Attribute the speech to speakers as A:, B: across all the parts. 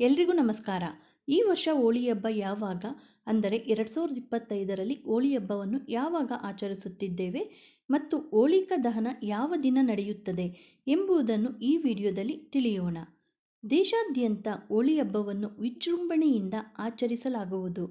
A: ಎಲ್ರಿಗೂ ನಮಸ್ಕಾರ. ಈ ವರ್ಷ ಹೋಳಿ ಹಬ್ಬ ಯಾವಾಗ? ಅಂದರೆ ಎರಡು ಸಾವಿರದ ಇಪ್ಪತ್ತೈದರಲ್ಲಿ ಹೋಳಿ ಹಬ್ಬವನ್ನು ಯಾವಾಗ ಆಚರಿಸುತ್ತಿದ್ದೇವೆ? ಮತ್ತು ಹೋಳಿಕ ದಹನ ಯಾವ ದಿನ ನಡೆಯುತ್ತದೆ ಎಂಬುದನ್ನು ಈ ವಿಡಿಯೋದಲ್ಲಿ ತಿಳಿಯೋಣ. ದೇಶಾದ್ಯಂತ ಹೋಳಿ ಹಬ್ಬವನ್ನು ವಿಜೃಂಭಣೆಯಿಂದ ಆಚರಿಸಲಾಗುವುದು.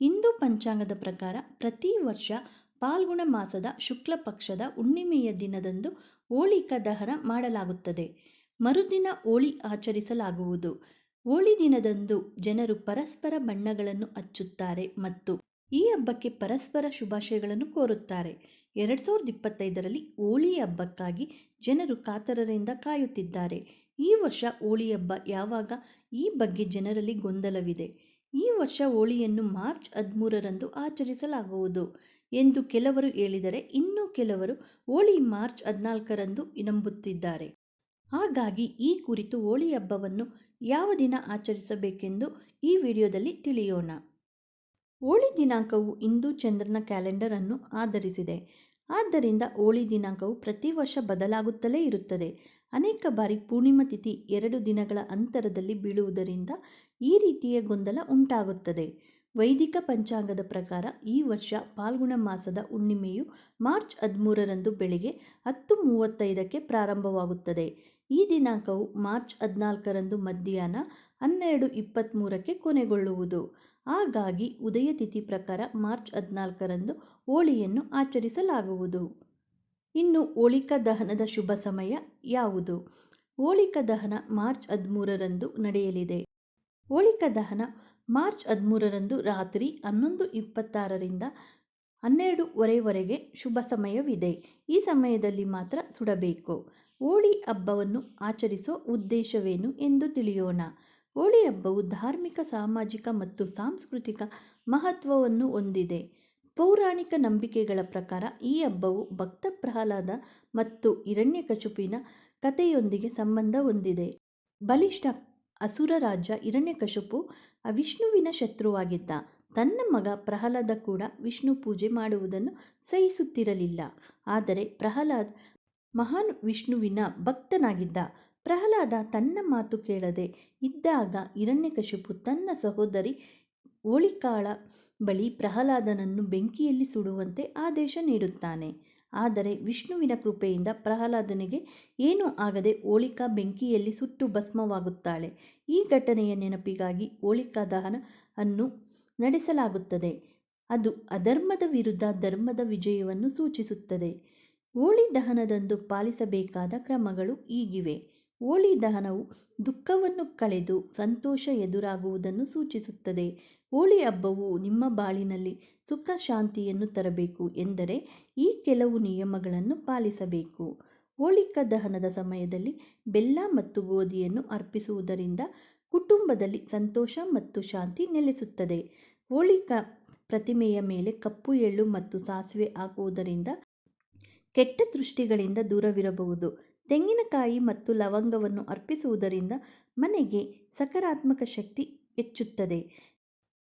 A: ಹಿಂದೂ ಪಂಚಾಂಗದ ಪ್ರಕಾರ ಪ್ರತಿ ವರ್ಷ ಪಾಲ್ಗುಣ ಮಾಸದ ಶುಕ್ಲ ಪಕ್ಷದ ಹುಣ್ಣಿಮೆಯ ದಿನದಂದು ಹೋಳಿಕ ದಹನ ಮಾಡಲಾಗುತ್ತದೆ. ಮರುದಿನ ಹೋಳಿ ಆಚರಿಸಲಾಗುವುದು. ಹೋಳಿ ದಿನದಂದು ಜನರು ಪರಸ್ಪರ ಬಣ್ಣಗಳನ್ನು ಹಚ್ಚುತ್ತಾರೆ ಮತ್ತು ಈ ಹಬ್ಬಕ್ಕೆ ಪರಸ್ಪರ ಶುಭಾಶಯಗಳನ್ನು ಕೋರುತ್ತಾರೆ. ಎರಡು ಸಾವಿರದ ಇಪ್ಪತ್ತೈದರಲ್ಲಿ ಹೋಳಿ ಹಬ್ಬಕ್ಕಾಗಿ ಜನರು ಕಾತರರಿಂದ ಕಾಯುತ್ತಿದ್ದಾರೆ. ಈ ವರ್ಷ ಹೋಳಿ ಹಬ್ಬ ಯಾವಾಗ? ಈ ಬಗ್ಗೆ ಜನರಲ್ಲಿ ಗೊಂದಲವಿದೆ. ಈ ವರ್ಷ ಹೋಳಿಯನ್ನು ಮಾರ್ಚ್ ಹದಿಮೂರರಂದು ಆಚರಿಸಲಾಗುವುದು ಎಂದು ಕೆಲವರು ಹೇಳಿದರೆ ಇನ್ನು ಕೆಲವರು ಹೋಳಿ ಮಾರ್ಚ್ ಹದಿನಾಲ್ಕರಂದು ನಂಬುತ್ತಿದ್ದಾರೆ. ಹಾಗಾಗಿ ಈ ಕುರಿತು ಹೋಳಿ ಹಬ್ಬವನ್ನು ಯಾವ ದಿನ ಆಚರಿಸಬೇಕೆಂದು ಈ ವಿಡಿಯೋದಲ್ಲಿ ತಿಳಿಯೋಣ. ಹೋಳಿ ದಿನಾಂಕವು ಹಿಂದೂ ಚಂದ್ರನ ಕ್ಯಾಲೆಂಡರ್ ಅನ್ನು ಆಧರಿಸಿದೆ. ಆದ್ದರಿಂದ ಹೋಳಿ ದಿನಾಂಕವು ಪ್ರತಿ ವರ್ಷ ಬದಲಾಗುತ್ತಲೇ ಇರುತ್ತದೆ. ಅನೇಕ ಬಾರಿ ಪೂರ್ಣಿಮಾ ತಿಥಿ ಎರಡು ದಿನಗಳ ಅಂತರದಲ್ಲಿ ಬೀಳುವುದರಿಂದ ಈ ರೀತಿಯ ಗೊಂದಲ ಉಂಟಾಗುತ್ತದೆ. ವೈದಿಕ ಪಂಚಾಂಗದ ಪ್ರಕಾರ ಈ ವರ್ಷ ಪಾಲ್ಗುಣ ಮಾಸದ ಹುಣ್ಣಿಮೆಯು ಮಾರ್ಚ್ ಹದಿಮೂರರಂದು ಬೆಳಗ್ಗೆ ಹತ್ತು ಮೂವತ್ತೈದಕ್ಕೆ ಪ್ರಾರಂಭವಾಗುತ್ತದೆ. ಈ ದಿನಾಂಕವು ಮಾರ್ಚ್ ಹದಿನಾಲ್ಕರಂದು ಮಧ್ಯಾಹ್ನ ಹನ್ನೆರಡು ಇಪ್ಪತ್ತ್ಮೂರಕ್ಕೆ ಕೊನೆಗೊಳ್ಳುವುದು. ಹಾಗಾಗಿ ಉದಯ ತಿಥಿ ಪ್ರಕಾರ ಮಾರ್ಚ್ ಹದಿನಾಲ್ಕರಂದು ಹೋಳಿಯನ್ನು ಆಚರಿಸಲಾಗುವುದು. ಇನ್ನು ಹೋಳಿಕಾ ದಹನದ ಶುಭ ಸಮಯ ಯಾವುದು? ಹೋಳಿಕಾ ದಹನ ಮಾರ್ಚ್ ಹದಿಮೂರರಂದು ನಡೆಯಲಿದೆ. ಹೋಳಿಕಾ ದಹನ ಮಾರ್ಚ್ ಹದಿಮೂರರಂದು ರಾತ್ರಿ ಹನ್ನೊಂದು ಇಪ್ಪತ್ತಾರರಿಂದ ಹನ್ನೆರಡುವರೆವರೆಗೆ ಶುಭ ಸಮಯವಿದೆ. ಈ ಸಮಯದಲ್ಲಿ ಮಾತ್ರ ಸುಡಬೇಕು. ಹೋಳಿ ಹಬ್ಬವನ್ನು ಆಚರಿಸೋ ಉದ್ದೇಶವೇನು ಎಂದು ತಿಳಿಯೋಣ. ಹೋಳಿ ಹಬ್ಬವು ಧಾರ್ಮಿಕ, ಸಾಮಾಜಿಕ ಮತ್ತು ಸಾಂಸ್ಕೃತಿಕ ಮಹತ್ವವನ್ನು ಹೊಂದಿದೆ. ಪೌರಾಣಿಕ ನಂಬಿಕೆಗಳ ಪ್ರಕಾರ ಈ ಹಬ್ಬವು ಭಕ್ತ ಪ್ರಹ್ಲಾದ ಮತ್ತು ಹಿರಣ್ಯಕಶುಪಿನ ಕಥೆಯೊಂದಿಗೆ ಸಂಬಂಧ ಹೊಂದಿದೆ. ಬಲಿಷ್ಠ ಅಸುರ ರಾಜ ಹಿರಣ್ಯಕಶುಪು ವಿಷ್ಣುವಿನ ಶತ್ರುವಾಗಿದ್ದ. ತನ್ನ ಮಗ ಪ್ರಹ್ಲಾದ ಕೂಡ ವಿಷ್ಣು ಪೂಜೆ ಮಾಡುವುದನ್ನು ಸಹಿಸುತ್ತಿರಲಿಲ್ಲ. ಆದರೆ ಪ್ರಹ್ಲಾದ್ ಮಹಾನ್ ವಿಷ್ಣುವಿನ ಭಕ್ತನಾಗಿದ್ದ. ಪ್ರಹ್ಲಾದ ತನ್ನ ಮಾತು ಕೇಳದೆ ಇದ್ದಾಗ ಹಿರಣ್ಯಕಶಿಪು ತನ್ನ ಸಹೋದರಿ ಹೋಳಿಕಾಳ ಬಳಿ ಪ್ರಹ್ಲಾದನನ್ನು ಬೆಂಕಿಯಲ್ಲಿ ಸುಡುವಂತೆ ಆದೇಶ ನೀಡುತ್ತಾನೆ. ಆದರೆ ವಿಷ್ಣುವಿನ ಕೃಪೆಯಿಂದ ಪ್ರಹ್ಲಾದನಿಗೆ ಏನೂ ಆಗದೆ ಹೋಳಿಕಾ ಬೆಂಕಿಯಲ್ಲಿ ಸುಟ್ಟು ಭಸ್ಮವಾಗುತ್ತಾಳೆ. ಈ ಘಟನೆಯ ನೆನಪಿಗಾಗಿ ಹೋಳಿಕಾ ದಹನ ಅನ್ನು ನಡೆಸಲಾಗುತ್ತದೆ. ಅದು ಅಧರ್ಮದ ವಿರುದ್ಧ ಧರ್ಮದ ವಿಜಯವನ್ನು ಸೂಚಿಸುತ್ತದೆ. ಹೋಳಿ ದಹನದಂದು ಪಾಲಿಸಬೇಕಾದ ಕ್ರಮಗಳು ಈಗಿವೆ. ಹೋಳಿ ದಹನವು ದುಃಖವನ್ನು ಕಳೆದು ಸಂತೋಷ ಎದುರಾಗುವುದನ್ನು ಸೂಚಿಸುತ್ತದೆ. ಹೋಳಿ ಹಬ್ಬವು ನಿಮ್ಮ ಬಾಳಿನಲ್ಲಿ ಸುಖ ಶಾಂತಿಯನ್ನು ತರಬೇಕು ಎಂದರೆ ಈ ಕೆಲವು ನಿಯಮಗಳನ್ನು ಪಾಲಿಸಬೇಕು. ಹೋಳಿಕಾ ದಹನದ ಸಮಯದಲ್ಲಿ ಬೆಲ್ಲ ಮತ್ತು ಗೋಧಿಯನ್ನು ಅರ್ಪಿಸುವುದರಿಂದ ಕುಟುಂಬದಲ್ಲಿ ಸಂತೋಷ ಮತ್ತು ಶಾಂತಿ ನೆಲೆಸುತ್ತದೆ. ಹೋಳಿಕ ಪ್ರತಿಮೆಯ ಮೇಲೆ ಕಪ್ಪು, ಎಳ್ಳು ಮತ್ತು ಸಾಸಿವೆ ಹಾಕುವುದರಿಂದ ಕೆಟ್ಟ ದೃಷ್ಟಿಗಳಿಂದ ದೂರವಿರಬಹುದು. ತೆಂಗಿನಕಾಯಿ ಮತ್ತು ಲವಂಗವನ್ನು ಅರ್ಪಿಸುವುದರಿಂದ ಮನೆಗೆ ಸಕಾರಾತ್ಮಕ ಶಕ್ತಿ ಹೆಚ್ಚುತ್ತದೆ.